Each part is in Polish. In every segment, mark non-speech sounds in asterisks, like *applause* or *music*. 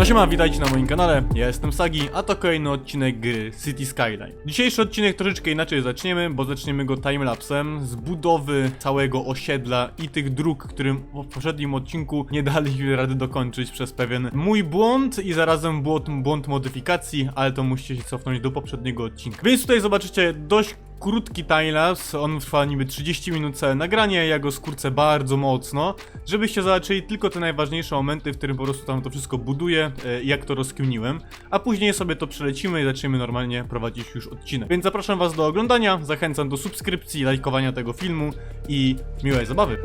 No siema, witajcie na moim kanale, ja jestem Sagi, a to kolejny odcinek gry City Skyline. Dzisiejszy odcinek troszeczkę inaczej zaczniemy, bo zaczniemy go timelapsem z budowy całego osiedla i tych dróg, którym w poprzednim odcinku nie daliśmy rady dokończyć przez pewien mój błąd i zarazem błąd, błąd modyfikacji, ale to musicie się cofnąć do poprzedniego odcinka. Więc tutaj zobaczycie dość krótki timelapse, on trwa niby 30 minut całe nagranie, ja go skrócę bardzo mocno, żebyście zobaczyli tylko te najważniejsze momenty, w którym po prostu tam to wszystko buduję, e, jak to rozkminiłem, a później sobie to przelecimy i zaczniemy normalnie prowadzić już odcinek. Więc zapraszam was do oglądania, zachęcam do subskrypcji, lajkowania tego filmu i miłej zabawy.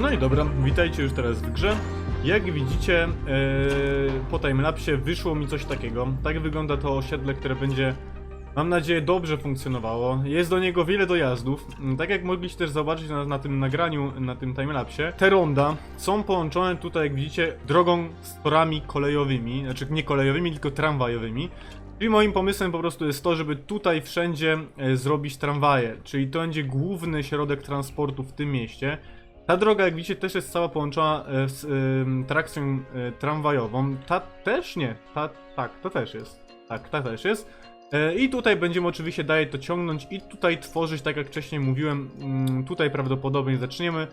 No i dobra, witajcie już teraz w grze. Jak widzicie, e, po timelapsie wyszło mi coś takiego. Tak wygląda to osiedle, które będzie, mam nadzieję, dobrze funkcjonowało. Jest do niego wiele dojazdów. Mm, Tak jak mogliście też zobaczyć na, na tym nagraniu, na tym timelapsie, te ronda są połączone tutaj, jak widzicie, drogą z torami kolejowymi. Znaczy nie kolejowymi, tylko tramwajowymi. Czyli moim pomysłem po prostu jest to, żeby tutaj wszędzie e, zrobić tramwaje, czyli to będzie główny środek transportu w tym mieście. Ta droga, jak widzicie, też jest cała połączona e, z ym, trakcją e, tramwajową. Ta też nie. Ta, tak, to też jest. Tak, ta też jest. E, I tutaj będziemy oczywiście dalej to ciągnąć i tutaj tworzyć, tak jak wcześniej mówiłem, mm, tutaj prawdopodobnie zaczniemy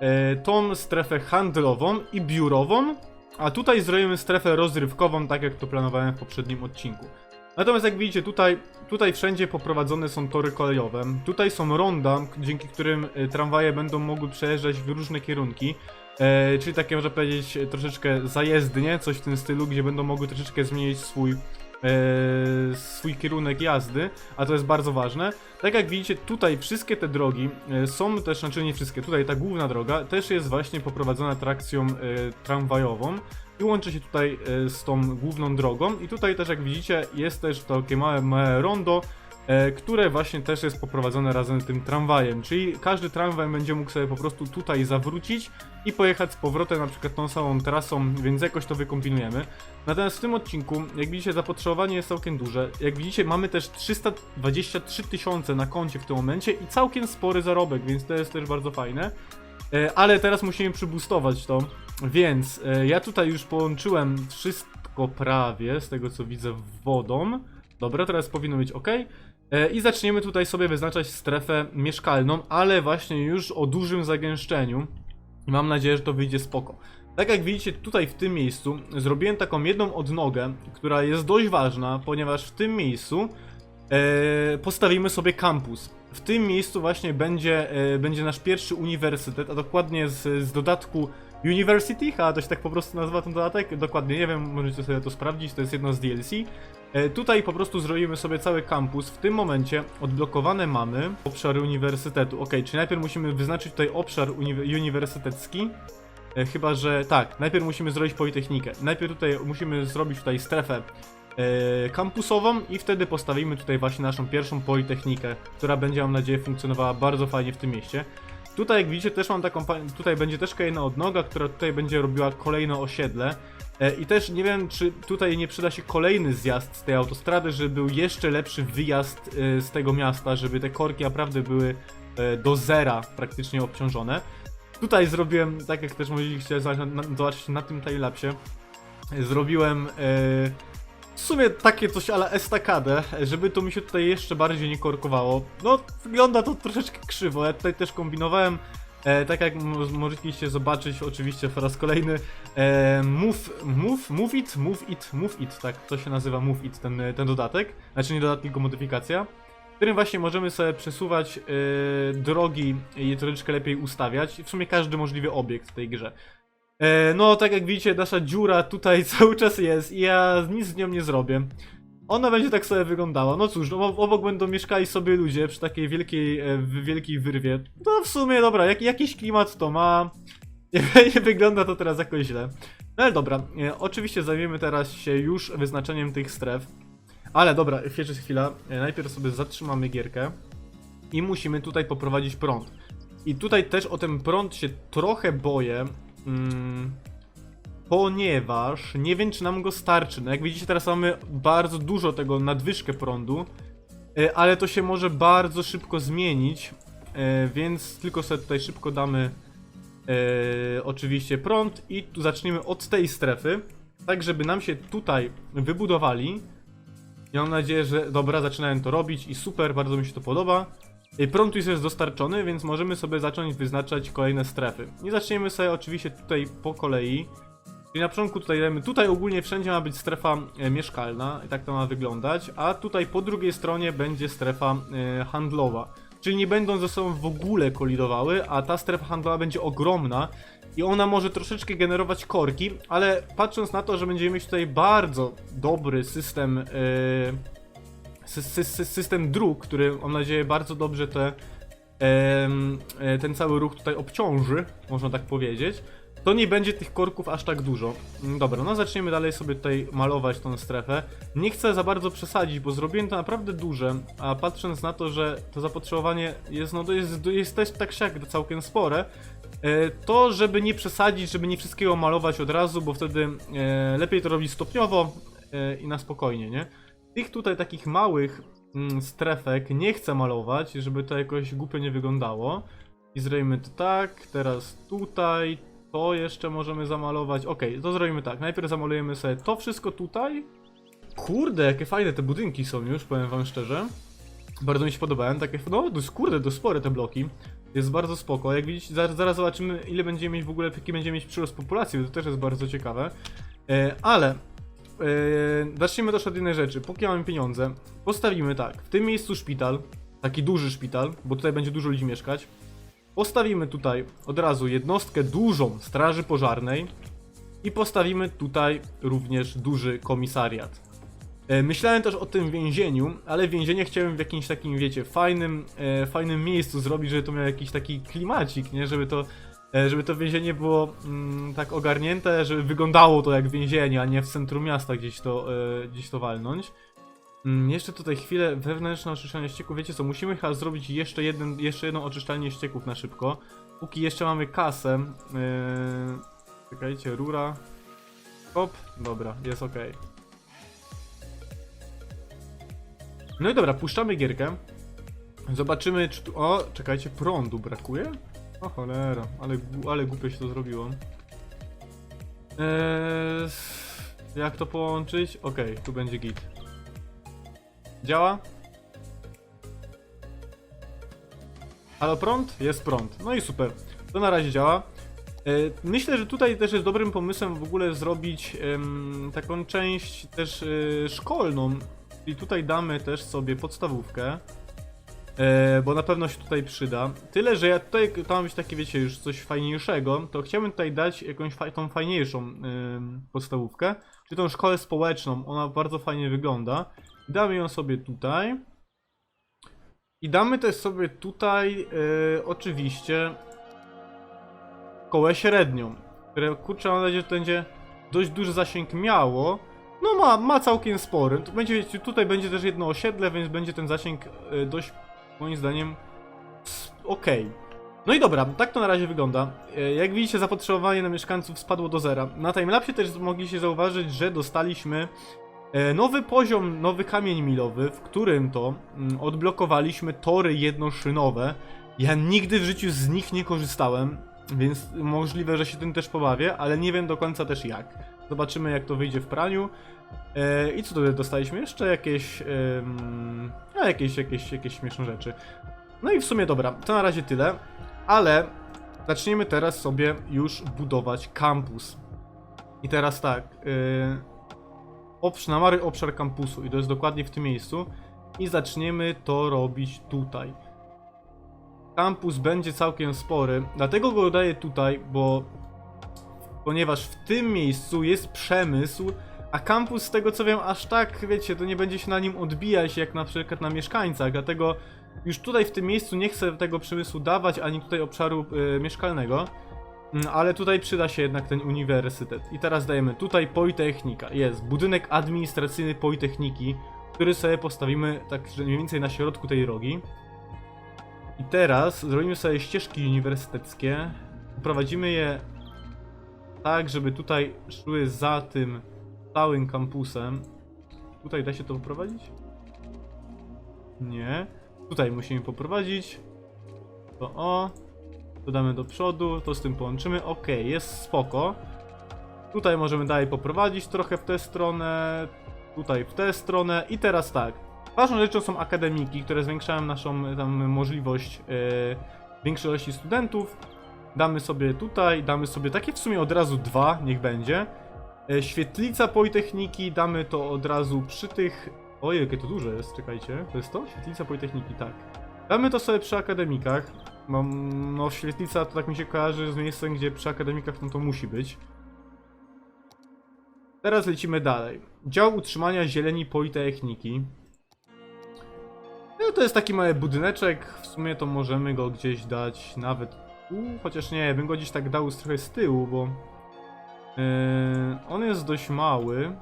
e, tą strefę handlową i biurową, a tutaj zrobimy strefę rozrywkową, tak jak to planowałem w poprzednim odcinku. Natomiast jak widzicie, tutaj, tutaj wszędzie poprowadzone są tory kolejowe. Tutaj są ronda, dzięki którym e, tramwaje będą mogły przejeżdżać w różne kierunki. E, czyli takie, można powiedzieć, troszeczkę zajezdnie, coś w tym stylu, gdzie będą mogły troszeczkę zmienić swój, e, swój kierunek jazdy, a to jest bardzo ważne. Tak jak widzicie, tutaj wszystkie te drogi e, są też, znaczy nie wszystkie, tutaj ta główna droga też jest właśnie poprowadzona trakcją e, tramwajową. Łączy się tutaj e, z tą główną drogą. I tutaj też, jak widzicie, jest też takie małe, małe rondo, e, które właśnie też jest poprowadzone razem z tym tramwajem. Czyli każdy tramwaj będzie mógł sobie po prostu tutaj zawrócić i pojechać z powrotem na przykład tą samą trasą, więc jakoś to wykombinujemy. Natomiast w tym odcinku, jak widzicie, zapotrzebowanie jest całkiem duże. Jak widzicie, mamy też 323 tysiące na koncie w tym momencie i całkiem spory zarobek, więc to jest też bardzo fajne. E, Ale teraz musimy przybustować to, więc e, ja tutaj już połączyłem wszystko prawie, z tego co widzę, wodą. Dobra, teraz powinno być ok. E, I zaczniemy tutaj sobie wyznaczać strefę mieszkalną, ale właśnie już o dużym zagęszczeniu. Mam nadzieję, że to wyjdzie spoko. Tak jak widzicie tutaj w tym miejscu, zrobiłem taką jedną odnogę, która jest dość ważna, ponieważ w tym miejscu e, postawimy sobie kampus. W tym miejscu właśnie będzie, e, będzie nasz pierwszy uniwersytet, a dokładnie z, z dodatku University, a to się tak po prostu nazywa ten dodatek, dokładnie nie wiem, możecie sobie to sprawdzić, to jest jedno z DLC. E, Tutaj po prostu zrobimy sobie cały kampus. W tym momencie odblokowane mamy obszary uniwersytetu. Ok, czyli najpierw musimy wyznaczyć tutaj obszar uni uniwersytecki. E, Chyba, że tak, najpierw musimy zrobić Politechnikę. Najpierw tutaj musimy zrobić tutaj strefę e, kampusową i wtedy postawimy tutaj właśnie naszą pierwszą Politechnikę, która będzie, mam nadzieję, funkcjonowała bardzo fajnie w tym mieście. Tutaj, jak widzicie, też mam taką, tutaj będzie też kolejna odnoga, która tutaj będzie robiła kolejne osiedle. E, I też nie wiem, czy tutaj nie przyda się kolejny zjazd z tej autostrady, żeby był jeszcze lepszy wyjazd e, z tego miasta, żeby te korki naprawdę były e, do zera praktycznie obciążone. Tutaj zrobiłem, tak jak też mogliście zobaczyć na, tym timelapsie, zrobiłem w sumie takie coś ala estakadę, żeby to mi się tutaj jeszcze bardziej nie korkowało. No, wygląda to troszeczkę krzywo, ja tutaj też kombinowałem, e, tak jak mo- mogliście zobaczyć oczywiście po raz kolejny, e, move, move, move it, move it, move it, tak to się nazywa move it, ten, ten dodatek, znaczy nie dodatek, tylko modyfikacja w którym właśnie możemy sobie przesuwać e, drogi i je troszeczkę lepiej ustawiać. W sumie każdy możliwy obiekt w tej grze. E, no, tak jak widzicie, nasza dziura tutaj *laughs* cały czas jest i ja nic z nią nie zrobię. Ona będzie tak sobie wyglądała. No cóż, no, obok będą mieszkali sobie ludzie przy takiej wielkiej, e, w- wielkiej wyrwie. No w sumie, dobra, jak, jakiś klimat to ma. *laughs* Nie, wygląda to teraz jakoś źle. No ale dobra, e, oczywiście zajmiemy teraz się już wyznaczeniem tych stref. Ale dobra, jeszcze chwila. Najpierw sobie zatrzymamy gierkę i musimy tutaj poprowadzić prąd. I tutaj też o ten prąd się trochę boję, mm, ponieważ nie wiem, czy nam go starczy. No jak widzicie, teraz mamy bardzo dużo tego nadwyżkę prądu, e, ale to się może bardzo szybko zmienić, e, więc tylko sobie tutaj szybko damy e, oczywiście prąd i tu zaczniemy od tej strefy, tak żeby nam się tutaj wybudowali. Ja mam nadzieję, że dobra, zaczynałem to robić i super, bardzo mi się to podoba. Y, Prąd już jest dostarczony, więc możemy sobie zacząć wyznaczać kolejne strefy. I zaczniemy sobie oczywiście tutaj po kolei. Czyli na początku tutaj dajemy, tutaj ogólnie wszędzie ma być strefa e, mieszkalna i tak to ma wyglądać, a tutaj po drugiej stronie będzie strefa e, handlowa. Czyli nie będą ze sobą w ogóle kolidowały, a ta strefa handlowa będzie ogromna i ona może troszeczkę generować korki, ale patrząc na to, że będziemy mieć tutaj bardzo dobry system sy- sy- sy- system dróg, który mam nadzieję bardzo dobrze te, e, ten cały ruch tutaj obciąży, można tak powiedzieć, to nie będzie tych korków aż tak dużo. Mm, Dobra, no zaczniemy dalej sobie tutaj malować tą strefę. Nie chcę za bardzo przesadzić, bo zrobiłem to naprawdę duże, a patrząc na to, że to zapotrzebowanie jest, no to jest, jest też tak siak całkiem spore, e, to żeby nie przesadzić, żeby nie wszystkiego malować od razu, bo wtedy e, lepiej to robić stopniowo i na spokojnie, nie? Tych tutaj takich małych mm, strefek nie chcę malować, żeby to jakoś głupio nie wyglądało. I zrobimy to tak, teraz tutaj, to jeszcze możemy zamalować. Okej, to zrobimy tak. Najpierw zamalujemy sobie to wszystko tutaj. Kurde, jakie fajne te budynki są już, powiem wam szczerze. Bardzo mi się podobają, takie, no dość, kurde, dość spore te bloki. Jest bardzo spoko. Jak widzicie, zaraz, zaraz zobaczymy ile będziemy mieć w ogóle, jaki będziemy mieć przyrost populacji, bo to też jest bardzo ciekawe. E, ale Yy, zacznijmy też od jednej rzeczy. Póki mamy pieniądze, postawimy tak. W tym miejscu szpital, taki duży szpital, bo tutaj będzie dużo ludzi mieszkać. Postawimy tutaj od razu jednostkę dużą straży pożarnej i postawimy tutaj również duży komisariat. E, Myślałem też o tym więzieniu, ale więzienie chciałem w jakimś takim, wiecie, fajnym, e, fajnym miejscu zrobić, żeby to miał jakiś taki klimacik, nie? Żeby to żeby to więzienie było mm, tak ogarnięte, żeby wyglądało to jak więzienie, a nie w centrum miasta gdzieś to, e, gdzieś to walnąć. Mm, jeszcze tutaj chwilę, wewnętrzne oczyszczanie ścieków, wiecie co, musimy chyba zrobić jeszcze, jeden, jeszcze jedno oczyszczalnię ścieków na szybko. Póki jeszcze mamy kasę, yy, czekajcie, rura, hop, dobra, jest ok. No i dobra, puszczamy gierkę. Zobaczymy, czy tu... O, czekajcie, prądu brakuje? O cholera, ale, ale głupio się to zrobiło. Eee, jak to połączyć? Okej, tu będzie git. Działa? Halo prąd? Jest prąd. No i super. To na razie działa. E, Myślę, że tutaj też jest dobrym pomysłem w ogóle zrobić taką część też e, szkolną. I tutaj damy też sobie podstawówkę. E, bo na pewno się tutaj przyda. Tyle, że ja tutaj to ma być takie, wiecie, już coś fajniejszego, to chciałbym tutaj dać jakąś fa tą fajniejszą ym, podstawówkę, czyli tą szkołę społeczną. Ona bardzo fajnie wygląda. Damy ją sobie tutaj. I damy też sobie tutaj y, oczywiście szkołę średnią, które kurczę mam nadzieję, że to będzie dość duży zasięg miało. No ma, ma całkiem spory. Tu będzie, tutaj będzie też jedno osiedle, więc będzie ten zasięg y, dość moim zdaniem okej. No i dobra, tak to na razie wygląda. E, Jak widzicie, zapotrzebowanie na mieszkańców spadło do zera. Na timelapsie też mogliście zauważyć, że dostaliśmy e, nowy poziom, nowy kamień milowy, w którym to mm, odblokowaliśmy tory jednoszynowe. Ja nigdy w życiu z nich nie korzystałem, więc możliwe, że się tym też pobawię, ale nie wiem do końca też jak. Zobaczymy jak to wyjdzie w praniu. E, I co tutaj dostaliśmy? Jeszcze jakieś, a jakieś, jakieś, jakieś śmieszne rzeczy. No i w sumie dobra, to na razie tyle, ale zaczniemy teraz sobie już budować kampus. I teraz tak, yy, obsz, namary obszar kampusu i to jest dokładnie w tym miejscu i zaczniemy to robić tutaj. Kampus będzie całkiem spory, dlatego go daję tutaj, bo ponieważ w tym miejscu jest przemysł, a kampus z tego co wiem aż tak, wiecie, to nie będzie się na nim odbijać jak na przykład na mieszkańcach, dlatego już tutaj w tym miejscu nie chcę tego przemysłu dawać, ani tutaj obszaru y, mieszkalnego. Mm, Ale tutaj przyda się jednak ten uniwersytet. I teraz dajemy tutaj Politechnika. Jest budynek administracyjny Politechniki, który sobie postawimy tak mniej więcej na środku tej drogi. I teraz zrobimy sobie ścieżki uniwersyteckie. Prowadzimy je tak, żeby tutaj szły za tym całym kampusem. Tutaj da się to poprowadzić? Nie. Tutaj musimy poprowadzić. To o. Dodamy do przodu, to z tym połączymy. Ok, jest spoko. Tutaj możemy dalej poprowadzić trochę w tę stronę. Tutaj w tę stronę. I teraz tak. Ważną rzeczą są akademiki, które zwiększają naszą tam możliwość większej ilości studentów. Damy sobie tutaj, damy sobie takie w sumie od razu dwa, niech będzie. E, świetlica Politechniki, damy to od razu przy tych Ojej, jakie to duże jest, czekajcie. To jest to? Świetlica Politechniki, tak. Damy to sobie przy akademikach. Mam, no, świetlica to tak mi się kojarzy z miejscem, gdzie przy akademikach no to musi być. Teraz lecimy dalej. Dział utrzymania zieleni Politechniki. No to jest taki mały budyneczek. W sumie to możemy go gdzieś dać nawet Chociaż nie, bym go gdzieś tak dał trochę z tyłu, bo... Yy, on jest dość mały.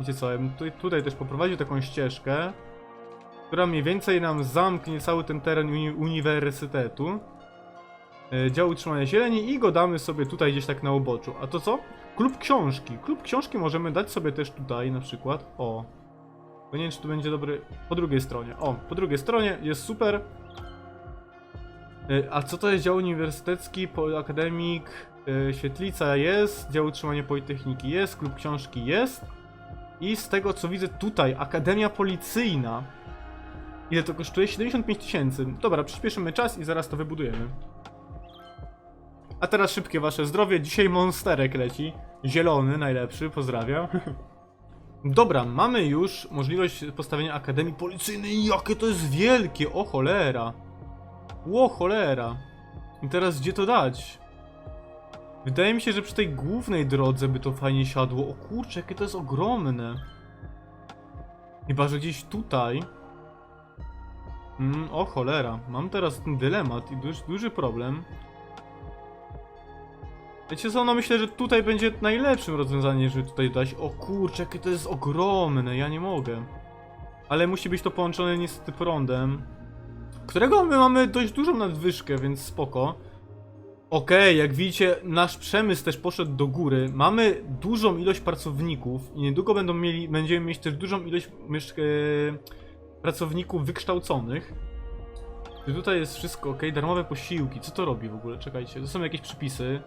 Wiecie co, ja bym tutaj, tutaj też poprowadził taką ścieżkę, która mniej więcej nam zamknie cały ten teren uni uniwersytetu. E, dział utrzymania zieleni i go damy sobie tutaj gdzieś tak na uboczu. A to co? Klub książki. Klub książki możemy dać sobie też tutaj na przykład. O. To nie wiem, czy tu będzie dobry... Po drugiej stronie. O, po drugiej stronie jest super. E, A co to jest dział uniwersytecki, akademik, e, świetlica jest, dział utrzymania politechniki jest, klub książki jest. I z tego co widzę tutaj, Akademia Policyjna. Ile to kosztuje? 75 tysięcy. Dobra, przyspieszymy czas i zaraz to wybudujemy. A teraz szybkie wasze zdrowie. Dzisiaj monsterek leci. Zielony, najlepszy, pozdrawiam. *laughs* Dobra, mamy już możliwość postawienia Akademii Policyjnej. Jakie to jest wielkie! O cholera! Ło cholera! I teraz gdzie to dać? Wydaje mi się, że przy tej głównej drodze by to fajnie siadło. O kurczę, jakie to jest ogromne. Chyba, że gdzieś tutaj. Mm, o cholera, mam teraz ten dylemat i duży, duży problem. Wiecie co, no myślę, że tutaj będzie najlepszym rozwiązaniem, żeby tutaj dać. O kurczę, jakie to jest ogromne, ja nie mogę. Ale musi być to połączone niestety prądem, którego my mamy dość dużą nadwyżkę, więc spoko. Okej, jak widzicie, nasz przemysł też poszedł do góry. Mamy dużą ilość pracowników i niedługo będą mieli, będziemy mieć też dużą ilość pracowników wykształconych. Czy tutaj jest wszystko ok? Darmowe posiłki. Co to robi w ogóle? Czekajcie, to są jakieś przepisy.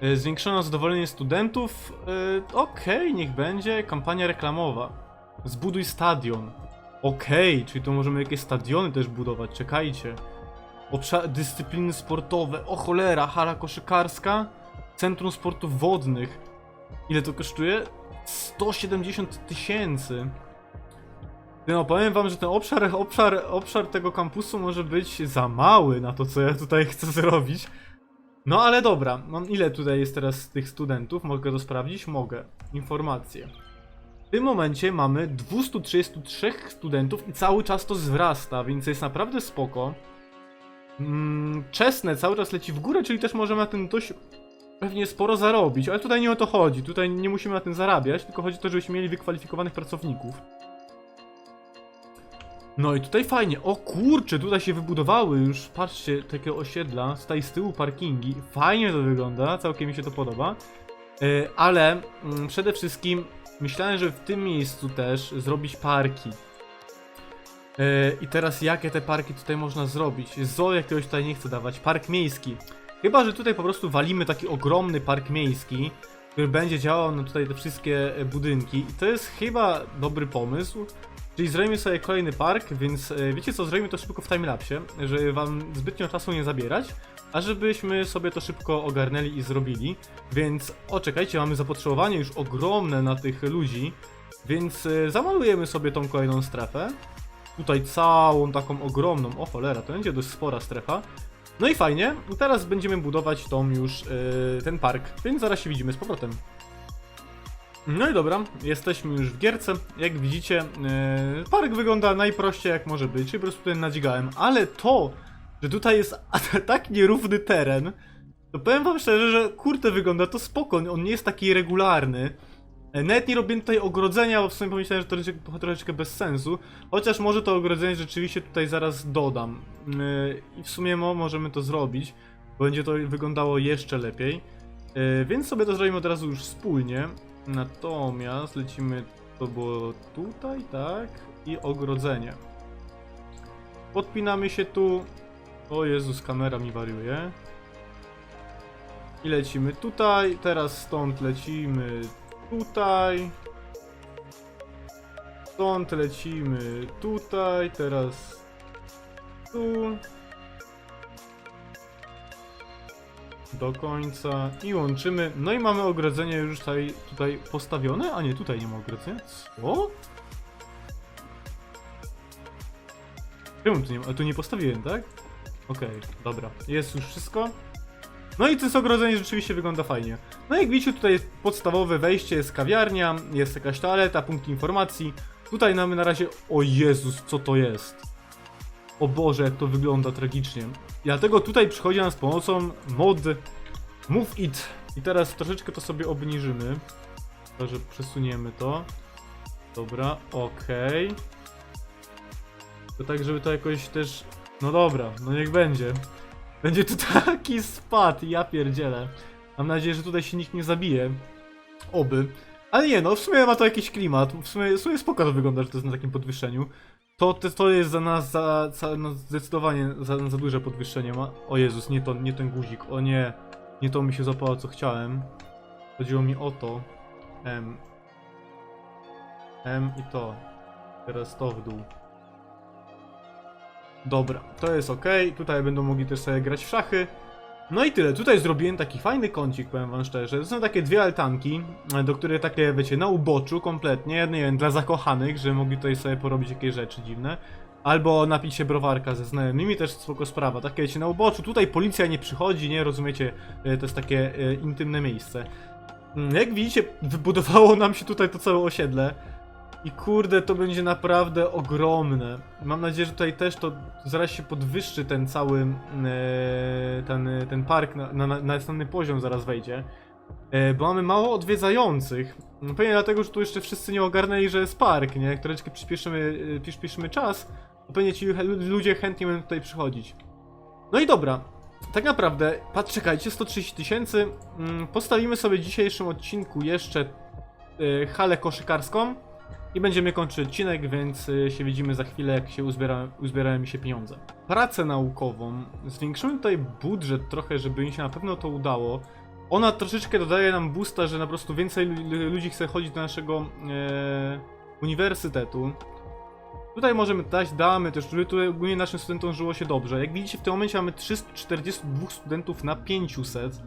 E, Zwiększono zadowolenie studentów. E, Okej, niech będzie. Kampania reklamowa. Zbuduj stadion. Okej, czyli to możemy jakieś stadiony też budować. Czekajcie. Obszar dyscypliny sportowe. O cholera, hala koszykarska. Centrum sportów wodnych. Ile to kosztuje? 170 tysięcy. Ty No powiem wam, że ten obszar, obszar, obszar tego kampusu może być za mały na to, co ja tutaj *laughs* chcę zrobić. No ale dobra, mam ile tutaj jest teraz tych studentów? Mogę to sprawdzić? Mogę. Informacje. W tym momencie mamy 233 studentów i cały czas to wzrasta, więc jest naprawdę spoko. Mm, Czesne cały czas leci w górę, czyli też możemy na tym dość pewnie sporo zarobić, ale tutaj nie o to chodzi. Tutaj nie musimy na tym zarabiać, tylko chodzi o to, żebyśmy mieli wykwalifikowanych pracowników. No i tutaj fajnie. O kurczę, tutaj się wybudowały już, patrzcie, takie osiedla, tutaj z tyłu parkingi. Fajnie to wygląda, całkiem mi się to podoba. E, ale mm, przede wszystkim myślałem, że w tym miejscu też zrobić parki. E, I teraz jakie te parki tutaj można zrobić? Zoo jakiegoś tutaj nie chcę dawać, park miejski. Chyba, że tutaj po prostu walimy taki ogromny park miejski, który będzie działał na tutaj te wszystkie e, budynki. I to jest chyba dobry pomysł. Czyli zrobimy sobie kolejny park, więc e, wiecie co, zrobimy to szybko w timelapsie, żeby wam zbytnio czasu nie zabierać, a żebyśmy sobie to szybko ogarnęli i zrobili. Więc o, czekajcie, mamy zapotrzebowanie już ogromne na tych ludzi, więc e, zamalujemy sobie tą kolejną strefę. Tutaj całą taką ogromną, o cholera, to będzie dość spora strefa. No i fajnie, teraz będziemy budować tą już, e, ten park, więc zaraz się widzimy z powrotem. No i dobra, jesteśmy już w gierce. Jak widzicie, yy, park wygląda najprościej jak może być, po prostu tutaj nadzigałem, ale to, że tutaj jest *laughs* tak nierówny teren, to powiem wam szczerze, że kurde wygląda to spoko, on nie jest taki regularny. E, Nawet nie robię tutaj ogrodzenia, bo w sumie pomyślałem, że to troszeczkę, troszeczkę bez sensu. Chociaż może to ogrodzenie rzeczywiście tutaj zaraz dodam. Yy, I w sumie mo możemy to zrobić, bo będzie to wyglądało jeszcze lepiej. Yy, Więc sobie to zrobimy od razu już wspólnie. Natomiast lecimy, to było tutaj, tak? I ogrodzenie. Podpinamy się tu. O Jezus, kamera mi wariuje. I lecimy tutaj, teraz stąd lecimy tutaj. Stąd lecimy tutaj, teraz tu. Do końca i łączymy. No i mamy ogrodzenie już tutaj, tutaj postawione, a nie, tutaj nie ma ogrodzenia. Co? Czemu tu nie ma? A tu nie postawiłem, tak? Okej, dobra. Jest już wszystko. No i to ogrodzenie rzeczywiście wygląda fajnie. No jak widzicie, tutaj jest podstawowe wejście, jest kawiarnia, jest jakaś toaleta, punkt informacji. Tutaj mamy na razie... O Jezus, co to jest? O Boże, jak to wygląda tragicznie. Dlatego tutaj przychodzi nam z pomocą mod Move It. I teraz troszeczkę to sobie obniżymy. To, że przesuniemy to. Dobra, okej. To tak, żeby to jakoś też... No dobra, no niech będzie. Będzie tu *laughs* taki spad, ja pierdzielę. Mam nadzieję, że tutaj się nikt nie zabije. Oby. Ale nie, no w sumie ma to jakiś klimat. W sumie, w sumie spoko to wygląda, że to jest na takim podwyższeniu. To, to, to jest za nas za, za no zdecydowanie za, za duże podwyższenie. Ma... O Jezus, nie, to, nie ten guzik. O nie. Nie to mi się zapało, co chciałem. Chodziło mi o to. M. M i to. Teraz to w dół. Dobra, to jest ok. Tutaj będą mogli też sobie grać w szachy. No i tyle. Tutaj zrobiłem taki fajny kącik, powiem wam szczerze. To są takie dwie altanki, e, do których takie, wiecie, na uboczu kompletnie, nie wiem, dla zakochanych, że mogli tutaj sobie porobić jakieś rzeczy dziwne. Albo napić się browarka ze znajomymi, też spoko sprawa. Takie, wiecie, na uboczu. Tutaj policja nie przychodzi, nie? Rozumiecie? E, To jest takie e, intymne miejsce. Mm, Jak widzicie, wybudowało nam się tutaj to całe osiedle. I kurde, to będzie naprawdę ogromne. Mam nadzieję, że tutaj też to zaraz się podwyższy ten cały, e, ten, ten park na, na, na następny poziom zaraz wejdzie. E, bo mamy mało odwiedzających. No Pewnie dlatego, że tu jeszcze wszyscy nie ogarnęli, że jest park, nie? Jak troszeczkę przyspieszymy, e, przyspieszymy czas, to pewnie ci ludzie chętnie będą tutaj przychodzić. No i dobra. Tak naprawdę, patrz, czekajcie, 130 tysięcy. Mm, Postawimy sobie w dzisiejszym odcinku jeszcze e, halę koszykarską i będziemy kończyć odcinek, więc e, się widzimy za chwilę, jak się uzbiera, uzbierają mi się pieniądze. Pracę naukową. Zwiększymy tutaj budżet trochę, żeby mi się na pewno to udało. Ona troszeczkę dodaje nam boosta, że na prostu więcej lu- ludzi chce chodzić do naszego e, uniwersytetu. Tutaj możemy dać, damy też, żeby tutaj ogólnie naszym studentom żyło się dobrze. Jak widzicie, w tym momencie mamy 342 studentów na 500.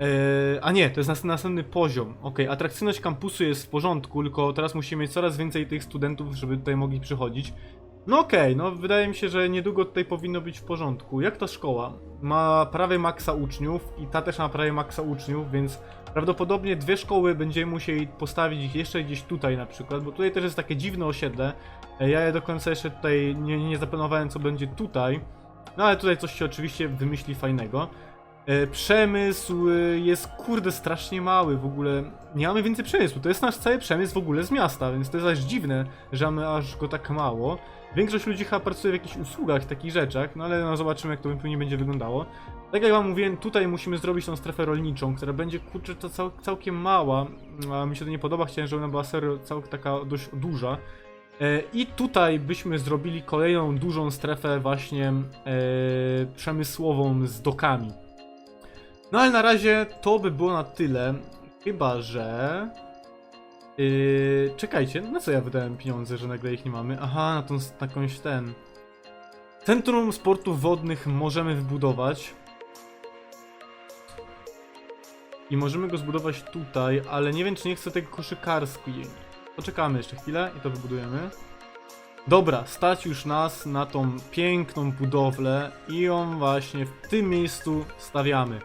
Eee, a nie, to jest nas- następny poziom. Ok, atrakcyjność kampusu jest w porządku, tylko teraz musimy mieć coraz więcej tych studentów, żeby tutaj mogli przychodzić. No okej, no wydaje mi się, że niedługo tutaj powinno być w porządku. Jak ta szkoła? Ma prawie maksa uczniów i ta też ma prawie maksa uczniów, więc prawdopodobnie dwie szkoły będziemy musieli postawić ich jeszcze gdzieś tutaj na przykład, bo tutaj też jest takie dziwne osiedle. E, Ja do końca jeszcze tutaj nie, nie zaplanowałem co będzie tutaj. No ale tutaj coś się oczywiście wymyśli fajnego. E, Przemysł e, jest kurde strasznie mały w ogóle. Nie mamy więcej przemysłu. To jest nasz cały przemysł w ogóle z miasta, więc to jest aż dziwne, że mamy aż go tak mało. Większość ludzi chyba pracuje w jakichś usługach, takich rzeczach, no ale no zobaczymy jak to później będzie wyglądało. Tak jak wam mówiłem, tutaj musimy zrobić tą strefę rolniczą, która będzie kurczę to cał, całkiem mała. A mi się to nie podoba, chciałem, żeby ona była serio cał, taka dość duża. E, I tutaj byśmy zrobili kolejną dużą strefę właśnie e, przemysłową z dokami. No ale na razie to by było na tyle. Chyba, że... Yy, czekajcie, na co ja wydałem pieniądze, że nagle ich nie mamy? Aha, na, tą, jakąś ten... Centrum Sportów Wodnych możemy wybudować. I możemy go zbudować tutaj, ale nie wiem czy nie chcę tego koszykarski. Poczekamy jeszcze chwilę i to wybudujemy. Dobra, stać już nas na tą piękną budowlę i ją właśnie w tym miejscu stawiamy.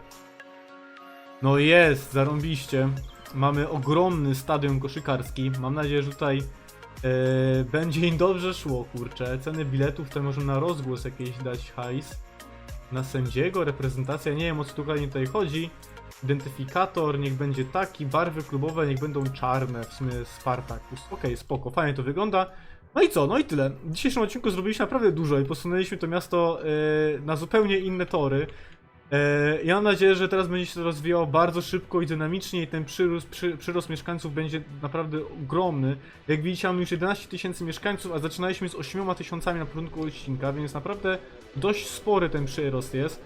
No jest, zarąbiście. Mamy ogromny stadion koszykarski. Mam nadzieję, że tutaj e, będzie im dobrze szło, kurczę. Ceny biletów to może na rozgłos jakieś dać hajs. Na sędziego, reprezentacja, nie wiem o co tutaj chodzi. Identyfikator, niech będzie taki, barwy klubowe niech będą czarne, w sumie Spartacus. Okej, spoko, fajnie to wygląda. No i co, no i tyle. W dzisiejszym odcinku zrobiliśmy naprawdę dużo i posunęliśmy to miasto e, na zupełnie inne tory. E, ja mam nadzieję, że teraz będzie się to rozwijało bardzo szybko i dynamicznie i ten przyrost, przy, przyrost mieszkańców będzie naprawdę ogromny. Jak widzicie mamy już 11 tysięcy mieszkańców, a zaczynaliśmy z 8 tysiącami na początku odcinka, więc naprawdę dość spory ten przyrost jest.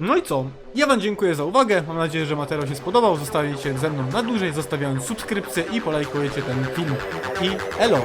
No i co? Ja wam dziękuję za uwagę, mam nadzieję, że materiał się spodobał, zostaniecie ze mną na dłużej, zostawiając subskrypcję i polajkujecie ten film. I elo!